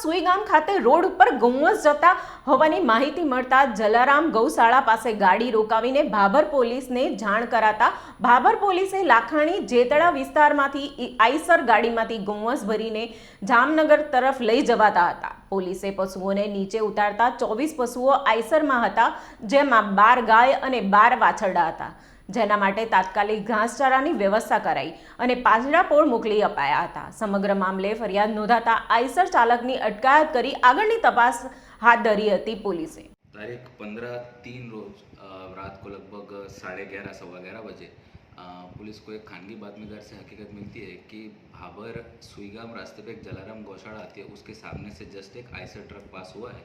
સુઈગામ ખાતે રોડ ઉપર ગૌવંશ જતા હોવાની માહિતી મળતા જલારામ ગૌશાળા પાસે ગાડી રોકાવીને ભાભર પોલીસને જાણ કરાતા ભાભર પોલીસે લાખાણી જેતળા વિસ્તારમાંથી આઈસર ગાડીમાંથી ગૌવંશ ભરીને જામનગર તરફ લઈ જવાતા હતા. પોલીસે પશુઓને નીચે ઉતારતા ચોવીસ પશુઓ આઈસરમાં હતા, જેમાં બાર ગાય અને બાર વાછરડા હતા. જેના માટે તાત્કાલિક ઘાસચારાની વ્યવસ્થા કરાઈ અને પાંજરાપોળ મોકલી અપાયા હતા સમગ્ર મામલે ફરિયાદ નોંધાતા આઈસર ચાલકની અટકાયત કરી આગળની તપાસ હાથ ધરી હતી પોલીસે तारीख पंद्रह तीन रोज अ, रात को लगभग साढ़े ग्यारह सवा ग्यारह बजे अ, पुलिस को एक खानगी बातमीदार से हकीकत मिलती है कि भाबर सुईगाम रास्ते पे एक जलाराम गौशाला आती है उसके सामने से जस्ट एक आइसर ट्रक पास हुआ है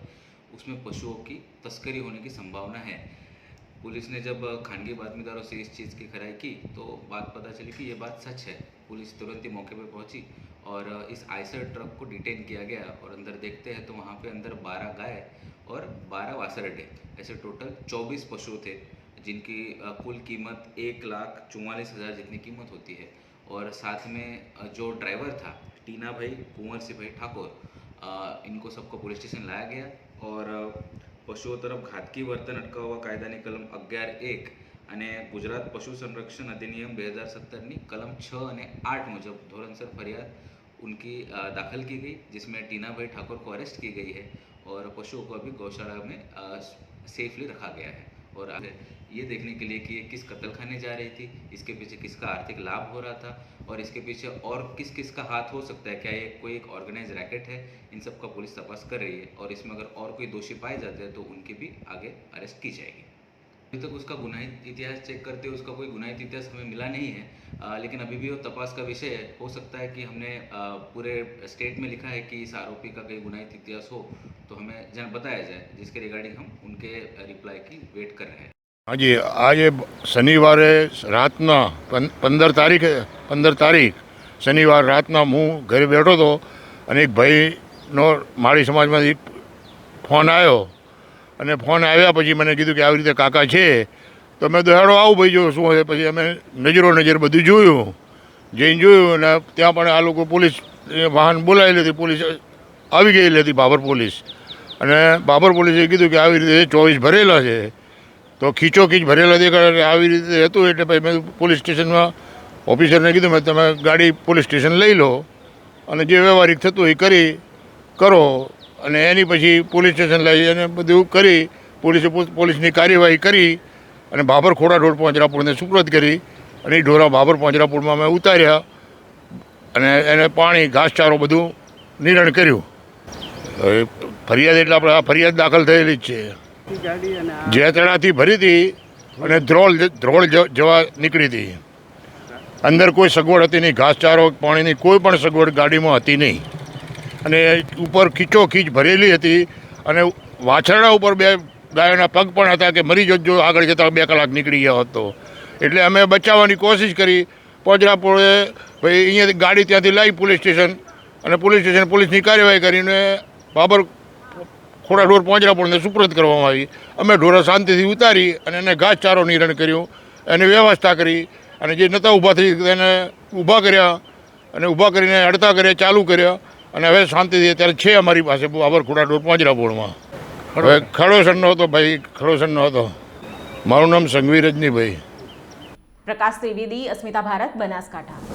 उसमें पशुओं की तस्करी होने की संभावना है पुलिस ने जब खानगी बातमीदारों से इस चीज़ की खराई की तो बात पता चली कि ये बात सच है। पुलिस तुरंत ही मौके पर पहुँची और इस आइसर ट्रक को डिटेन किया गया और अंदर देखते हैं तो वहाँ पे अंदर बारह गाय और बारह वासरडे, ऐसे टोटल चौबीस पशु थे, जिनकी कुल कीमत एक लाख चौवालीस हज़ार जितनी कीमत होती है। और साथ में जो ड्राइवर था, टीना भाई, कुंवर सिंह भाई ठाकुर इनको सबको पुलिस स्टेशन लाया गया और પશુઓ તરફ ઘાતકી વર્તન અટકાવવા કાયદાની કલમ અગિયાર એક અને ગુજરાત પશુ સંરક્ષણ અધિનિયમ બે હજાર સત્તરની કલમ છ અને આઠ मुजब धोरनसर फरियाद उनकी अ, दाखिल की गई जिसमें टीना भाई ठाकुर को अरेस्ट की गई है और पशुओं को अभी गौशाला में सेफली रखा गया है और आगे ये देखने के लिए कि ये किस कत्ल खाने जा रही थी, इसके पीछे किसका आर्थिक लाभ हो रहा था और इसके पीछे और किस किस का हाथ हो सकता है, क्या ये कोई एक ऑर्गेनाइज रैकेट है? इन सब का पुलिस तपास कर रही है और इसमें अगर और कोई दोषी पाए जाते हैं तो उनकी भी आगे अरेस्ट की जाएगी। अभी तक उसका गुनाहित इतिहास चेक करते हुए उसका कोई गुनाहित इतिहास हमें मिला नहीं है अ, लेकिन अभी भी वो तपास का विषय है हो सकता है कि हमने अ, पूरे स्टेट में लिखा है कि इस आरोपी का कोई गुनाहित इतिहास हो तो हमें जन बताया जाए जिसके रिगार्डिंग हम उनके रिप्लाई की वेट कर रहे हैं હાજી આજે શનિવારે રાતના પં- પંદર તારીખે પંદર તારીખ શનિવાર રાતના હું ઘરે બેઠો હતો અને એક ભાઈનો માળી સમાજમાંથી ફોન આવ્યો અને ફોન આવ્યા પછી મને કીધું કે આવી રીતે કાકા છે, તો મેં તો આવું ભાઈ જો શું છે પછી અમે નજરો નજર બધું જોયું. જઈને જોયું અને ત્યાં પણ આ લોકો પોલીસ વાહન બોલાવેલી હતી, પોલીસ આવી ગયેલી હતી, બાબર પોલીસ. અને બાબર પોલીસે કીધું કે આવી રીતે ચોવીસ ભરેલા છે. તો ખીચોખીચ ભરેલા દેખાડે આવી રીતે હતું એટલે પછી મેં પોલીસ સ્ટેશનમાં ઓફિસરને કીધું, મેં તમે ગાડી પોલીસ સ્ટેશન લઈ લો અને જે વ્યવહારિક થતું એ કરી કરો. અને એની પછી પોલીસ સ્ટેશન લઈ અને બધું કરી, પોલીસે પોલીસની કાર્યવાહી કરી અને બાબર ખોડા રોડ પાંજરાપુરને સુપ્રત કરી અને એ ઢોરા બાબર પાંજરાપુરમાં અમે ઉતાર્યા અને એને પાણી, ઘાસચારો બધું નિરણ કર્યું. હવે ફરિયાદ એટલે આપણે આ ફરિયાદ દાખલ થયેલી જ છે. જે ત્રણાથી ભરી હતી અને ધ્રોળ ધ્રોળ જવા નીકળી હતી. અંદર કોઈ સગવડ હતી નહીં, ઘાસચારો, પાણીની કોઈ પણ સગવડ ગાડીમાં હતી નહીં. અને ઉપર ખીચોખીચ ભરેલી હતી અને વાછરડા ઉપર બે ગાયોના પગ પણ હતા કે મરી જજો, આગળ જતાં બે કલાક નીકળી ગયા હતો એટલે અમે બચાવવાની કોશિશ કરી. પોજરાપોળે ભાઈ અહીંયાથી ગાડી ત્યાંથી લાવી પોલીસ સ્ટેશન અને પોલીસ સ્ટેશન પોલીસની કાર્યવાહી કરીને બાબર ખોડા ઢોર પાંજરાપોળને સુપ્રત કરવામાં આવી. અમે ઢોરા શાંતિથી ઉતારી અને એને ઘાસચારો નિરણ કર્યું. એની વ્યવસ્થા કરી અને જે નહોતા ઊભા થઈ એને ઊભા કર્યા અને ઊભા કરીને અડતા કર્યા, ચાલુ કર્યા. અને હવે શાંતિથી અત્યારે છે અમારી પાસે બાબર ખોડા ઢોર પાંજરાપોળમાં હવે ખડોસરનો હતો ભાઈ ખડોસરનો હતો મારું નામ સંઘવી રજનીભાઈ પ્રકાશ ત્રિવેદી અસ્મિતા ભારત બનાસકાંઠા.